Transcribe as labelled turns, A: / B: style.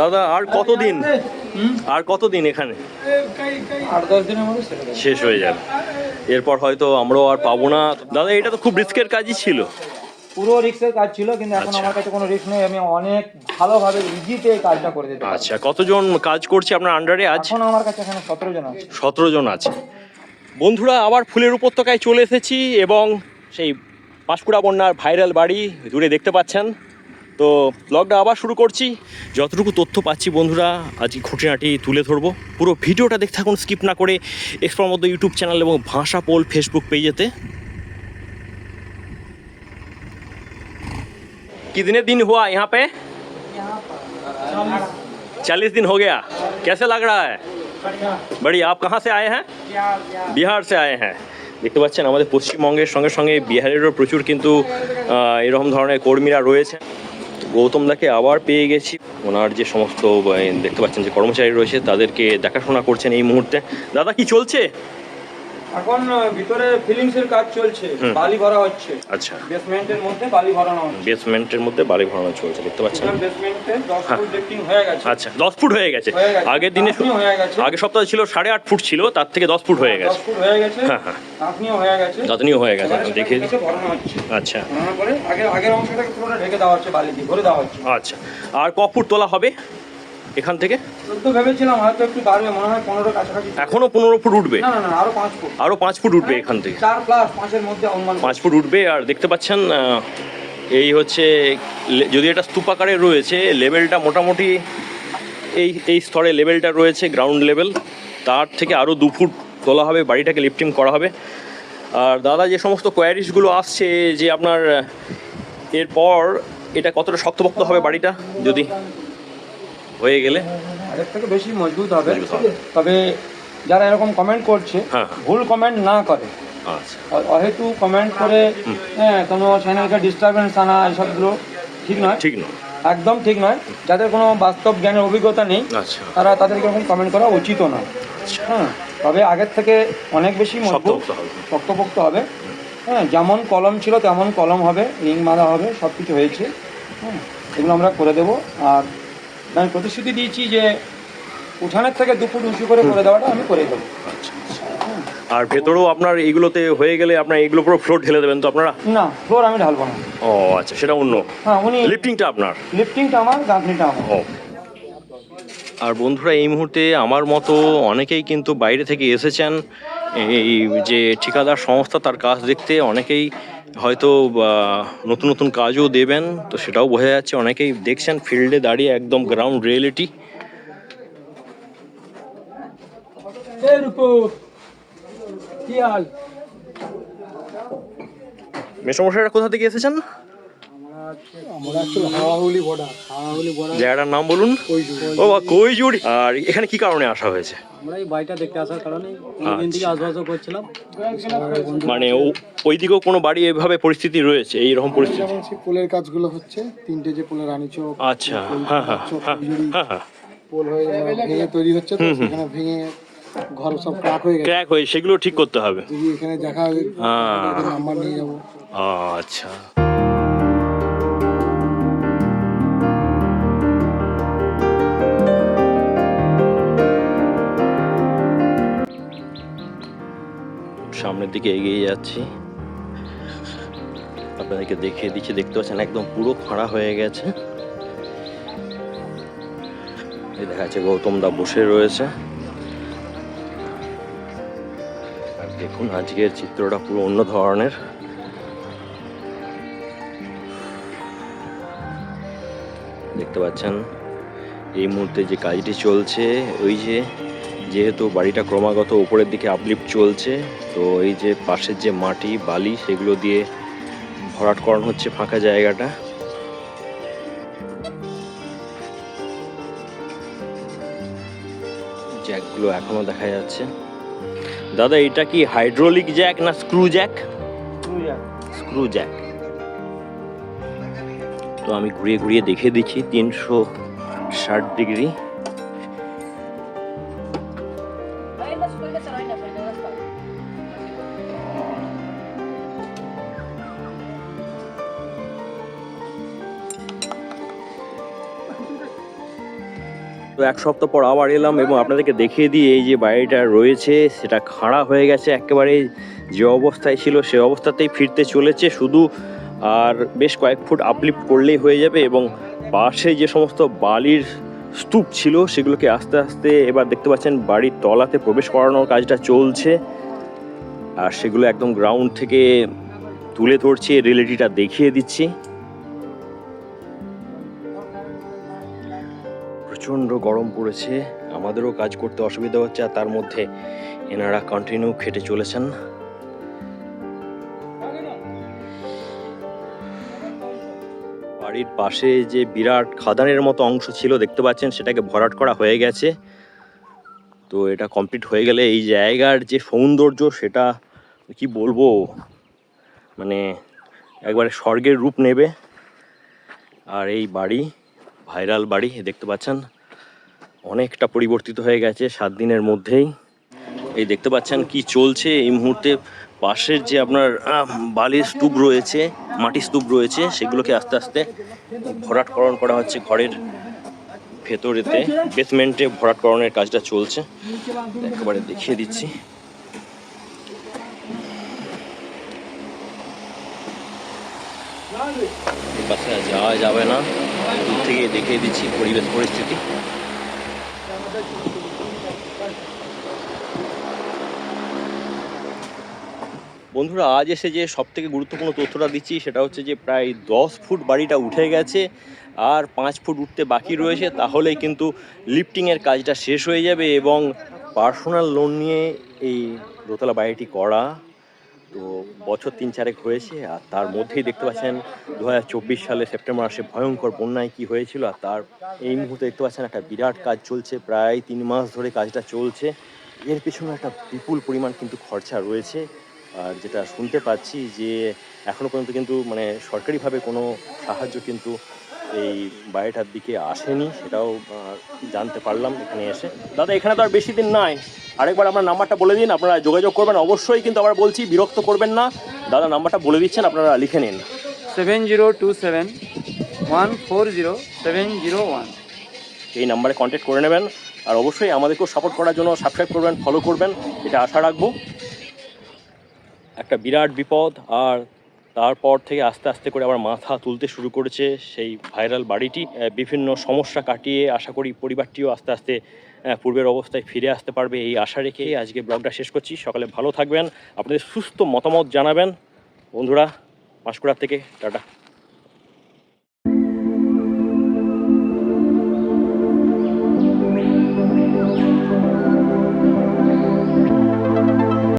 A: দাদা আর কতদিন? আর কতদিন এখানে? শেষ হয়ে যাবে। এরপর হয়তো আমরাও আর পাবো না। দাদা এটা তো খুব রিস্কের কাজই ছিল।
B: পুরো রিক্সের কাজ ছিল কিন্তু এখন
A: আচ্ছা।
B: আমার কাছে কোনো রিস্ক নেই। আমি অনেক ভালোভাবে ইজিতে কাজটা করে দিতে
A: আচ্ছা কতজন কাজ করছে আপনার আন্ডারে আজ?
B: এখন আমার কাছে এখানে সতেরো জন আছে।
A: সতেরো জন আছে। বন্ধুরা আবার ফুলের উপত্যকায় চলে এসেছি এবং সেই পাঁশকুড়া বন্যার ভাইরাল বাড়ি দূরে দেখতে পাচ্ছেন। তো ব্লগটা আবার শুরু করছি যতটুকু তথ্য পাচ্ছি বন্ধুরা আজকে খুঁটিনাটি তুলে ধরবো পুরো ভিডিওটা দেখতে থাকুন স্কিপ না করে এক্সপ্রার মধ্যে ইউটিউব চ্যানেল এবং ভাষা পোল ফেসবুক পেজেতে कितने दिन हुआ यहाँ पे चालीस दिन हो गया कैसे लग रहा है बढ़िया आप कहाँ से आए हैं বিহার সে আয়ে হ্যাঁ দেখতে পাচ্ছেন আমাদের পশ্চিমবঙ্গের সঙ্গে সঙ্গে বিহারেরও প্রচুর কিন্তু আহ, এরকম ধরনের কর্মীরা রয়েছে গৌতম দাকে আবার পেয়ে গেছি। ওনার যে সমস্ত দেখতে পাচ্ছেন যে কর্মচারী রয়েছে, তাদেরকে দেখাশোনা করছেন এই মুহূর্তে। দাদা, কি চলছে?
B: এখন ভিতরে ফিলিংস এর কাজ চলছে বালি ভরা হচ্ছে।
A: আচ্ছা।
B: বেসমেন্টের মধ্যে বালি ভরানো হচ্ছে।
A: বেসমেন্টের মধ্যে বালি ভরানো চলছে দেখতে পাচ্ছেন?
B: বেসমেন্টে দশ
A: হ্যাঁ।
B: ফুট লিফটিং হয়ে গেছে।
A: আচ্ছা দশ ফুট হয়ে গেছে। আগের দিনে
B: হয়ে গেছে।
A: আগের সপ্তাহে ছিল সাড়ে আট ফুট ছিল তার থেকে দশ ফুট হয়ে
B: দশ
A: গেছে।
B: ফুট হয়ে গেছে।
A: হ্যাঁ, হ্যাঁ।
B: আপনিও হয়ে গেছে।
A: হয়ে গেছে দেখে
B: ভরানো হচ্ছে।
A: আচ্ছা।
B: ভরানোর পরে আগে আগের অংশটাকে পুরোটা ঢেকে দেওয়া হচ্ছে বালি দিয়ে ভরে দেওয়া হচ্ছে।
A: আচ্ছা। আর ক ফুট তোলা হবে? এখান থেকে?
B: ভেবেছিলাম হয়তো একটু বাড়বে মনে হয় পনেরো কাছাকাছি।
A: এখনও পনেরো ফুট উঠবে?
B: না আরও পাঁচ ফুট।
A: আরও পাঁচ ফুট উঠবে এখান থেকে?
B: চার প্লাস পাঁচের মধ্যে অনুমান
A: পাঁচ ফুট উঠবে আর দেখতে পাচ্ছেন এই হচ্ছে যদি এটা স্তূপাকারে রয়েছে লেভেলটা মোটামুটি এই এই স্তরে লেভেলটা রয়েছে গ্রাউন্ড লেভেল তার থেকে আরও দু ফুট তোলা হবে বাড়িটাকে লিফটিং করা হবে। আর দাদা যে সমস্ত কোয়ারিজগুলো আসছে যে আপনার এরপর এটা কতটা শক্তপোক্ত হবে বাড়িটা যদি হয়ে গেলে
B: আগের থেকে বেশি মজবুত হবে। তবে যারা এরকম কমেন্ট করছে
A: হ্যাঁ।
B: ভুল কমেন্ট না করে।
A: আচ্ছা।
B: অহেতু কমেন্ট করে হ্যাঁ কোনো চ্যানেলকে ডিস্টারবেন্স আনা এসবগুলো ঠিক নয়।
A: ঠিক নয়।
B: একদম ঠিক নয়। যাদের কোনো বাস্তব জ্ঞানের অভিজ্ঞতা নেই
A: আচ্ছা।
B: তারা তাদেরকে এরকম কমেন্ট করা উচিত নয়। হ্যাঁ তবে আগের থেকে অনেক বেশি মজবুত
A: শক্তপোক্ত হবে।
B: হবে। হ্যাঁ যেমন কলম ছিল তেমন কলম হবে রিং মারা হবে সব কিছু হয়েছে। হ্যাঁ এগুলো আমরা করে দেবো। আর আমি প্রতিশ্রুতি দিয়েছি যে উঠানের থেকে দুপুর উঁচু করে করে দেওয়াটা আমি করে দেবো।
A: আর ভেতরেও আপনার এইগুলোতে হয়ে গেলে আপনার এইগুলো পুরো ফ্লোর ঢেলে দেবেন তো আপনারা?
B: না ফ্লোর আমি ঢালবো না।
A: ও আচ্ছা সেটা অন্য।
B: হ্যাঁ উনি
A: লিফটিংটা আপনার?
B: লিফটিংটা আমার গাঁথনিটা আমার।
A: ও। আর বন্ধুরা এই মুহূর্তে আমার মতো অনেকেই কিন্তু বাইরে থেকে এসেছেন। এই যে ঠিকাদার সংস্থা তার কাজ দেখতে অনেকেই হয়তো নতুন নতুন কাজও দেবেন তো সেটাও বোঝা যাচ্ছে। অনেকেই দেখছেন ফিল্ডে দাঁড়িয়ে একদম গ্রাউন্ড রিয়েলিটি মেসমশাইরা কোথা থেকে এসেছেন? জায়গাটার নাম বলুন। ও বা কৈজুড়ি। আর এখানে কি কারণে আসা হয়েছে?
C: আমরা এই বাড়িটা দেখতে আসার কারণে অনেকদিন থেকে আশপাশও করছিলাম।
A: মানে ও- ওই দিকেও কোনো বাড়ি এভাবে পরিস্থিতি রয়েছে? এইরকম পরিস্থিতি?
D: যেমন সেই পোলের কাজগুলো হচ্ছে। তিনটে যে পোলের রানী চোখ
A: আচ্ছা হ্যাঁ হ্যাঁ। হ্যাঁ হ্যাঁ। হ্যাঁ
D: পোল হয়ে ভেঙে তৈরি হচ্ছে তো সেখানে ভেঙে ঘর সব ক্রাক হয়ে গেছে।
A: ক্র্যাক হয়ে সেগুলো ঠিক করতে হবে।
D: যদি এখানে দেখা হয়
A: হ্যাঁ।
D: নাম্বার নিয়ে যাব।
A: আচ্ছা। সামনের দিকে এগিয়ে যাচ্ছি। আপনাদেরকে দেখিয়ে দিচ্ছি, দেখতে পাচ্ছেন একদম পুরো ফাঁড়া হয়ে গেছে। দেখা যাচ্ছে গৌতম দা বসে রয়েছে। আর দেখুন, আজকের চিত্রটা পুরো অন্য ধরনের। দেখতে পাচ্ছেন, এই মুহূর্তে যে কাজটি চলছে, ওই যে যেহেতু বাড়িটা ক্রমাগত উপরের দিকে আপলিফ্ট চলছে তো এই যে পাশের যে মাটি বালি সেগুলো দিয়ে ভরাটকরণ হচ্ছে ফাঁকা জায়গাটা। জ্যাকগুলো এখনও দেখা যাচ্ছে। দাদা এটা কি হাইড্রোলিক জ্যাক না স্ক্রু জ্যাক স্ক্রু জ্যাক তো আমি ঘুরিয়ে ঘুরিয়ে দেখে দিচ্ছি তিনশো ষাট ডিগ্রি। এক সপ্তাহ পর আবার এলাম এবং আপনাদেরকে দেখিয়ে দিই, এই যে বাড়িটা রয়েছে, সেটা খাড়া হয়ে গেছে একেবারে যে অবস্থায় ছিল সে অবস্থাতেই ফিরতে চলেছে। শুধু আর বেশ কয়েক ফুট আপলিফ্ট করলেই হয়ে যাবে এবং পাশে যে সমস্ত বালির স্তূপ ছিল, সেগুলোকে আস্তে আস্তে এবার দেখতে পাচ্ছেন বাড়ির তলাতে প্রবেশ করানোর কাজটা চলছে। আর সেগুলো একদম গ্রাউন্ড থেকে তুলে ধরছি রিয়েলিটিটা দেখিয়ে দিচ্ছি। প্রচণ্ড গরম পড়েছে। আমাদেরও কাজ করতে অসুবিধা হচ্ছে আর তার মধ্যে এনারা কন্টিনিউ খেটে চলেছেন। বাড়ির পাশে যে বিরাট খাদানের মতো অংশ ছিল দেখতে পাচ্ছেন, সেটাকে ভরাট করা হয়ে গেছে। তো এটা কমপ্লিট হয়ে গেলে এই জায়গার যে সৌন্দর্য, সেটা কি বলব? মানে একবারে স্বর্গের রূপ নেবে। আর এই বাড়ি, ভাইরাল বাড়ি, দেখতে পাচ্ছেন? অনেকটা পরিবর্তিত হয়ে গেছে সাত দিনের মধ্যেই। এই দেখতে পাচ্ছেন কি চলছে এই মুহূর্তে। পাশের যে আপনার বালির স্তূপ রয়েছে মাটির স্তূপ রয়েছে, সেগুলোকে আস্তে আস্তে ভরাটকরণ করা হচ্ছে ঘরের ভেতরেতে। বেসমেন্টে ভরাটকরণের কাজটা চলছে। একেবারে দেখিয়ে দিচ্ছি। যাওয়া যাবে না। দূর থেকে দেখিয়ে দিচ্ছি পরিবেশ পরিস্থিতি। বন্ধুরা, আজ এসে যে সব থেকে গুরুত্বপূর্ণ তথ্যটা দিচ্ছি, সেটা হচ্ছে যে প্রায় দশ ফুট বাড়িটা উঠে গেছে আর পাঁচ ফুট উঠতে বাকি রয়েছে, তাহলেই কিন্তু লিফটিংয়ের কাজটা শেষ হয়ে যাবে এবং পার্সোনাল লোন নিয়ে এই দোতলা বাড়িটি করা তো বছর তিন চারেক হয়েছে আর তার মধ্যেই দেখতে পাচ্ছেন দু হাজার চব্বিশ সালে সেপ্টেম্বর মাসে ভয়ঙ্কর বন্যায় কি হয়েছিল আর তার এই মুহূর্তে দেখতে পাচ্ছেন একটা বিরাট কাজ চলছে, প্রায় তিন মাস ধরে কাজটা চলছে। এর পিছনে একটা বিপুল পরিমাণ কিন্তু খরচা রয়েছে আর যেটা শুনতে পাচ্ছি যে এখনও পর্যন্ত কিন্তু মানে সরকারিভাবে কোনো সাহায্য কিন্তু এই বাড়িটার দিকে আসেনি সেটাও জানতে পারলাম এখানে এসে। দাদা এখানে তো আর বেশি দিন নাই। আরেকবার আপনার নাম্বারটা বলে দিন আপনারা যোগাযোগ করবেন। অবশ্যই কিন্তু আবার বলছি বিরক্ত করবেন না। দাদা নাম্বারটা বলে দিচ্ছেন আপনারা লিখে নিন।
B: Seven zero two seven one four zero seven zero one.
A: এই নাম্বারে কন্ট্যাক্ট করে নেবেন আর অবশ্যই আমাদেরকেও সাপোর্ট করার জন্য সাবস্ক্রাইব করবেন ফলো করবেন এটা আশা রাখব। একটা বিরাট বিপদ আর তারপর থেকে আস্তে আস্তে করে আবার মাথা তুলতে শুরু করেছে সেই ভাইরাল বাড়িটি। বিভিন্ন সমস্যা কাটিয়ে আশা করি পরিবারটিও আস্তে আস্তে পূর্বের অবস্থায় ফিরে আসতে পারবে এই আশা রেখে আজকে ব্লগটা শেষ করছি। সকালে ভালো থাকবেন, আপনাদের সুস্থ মতামত জানাবেন। বন্ধুরা পাঁশকুড়ার থেকে টাটা।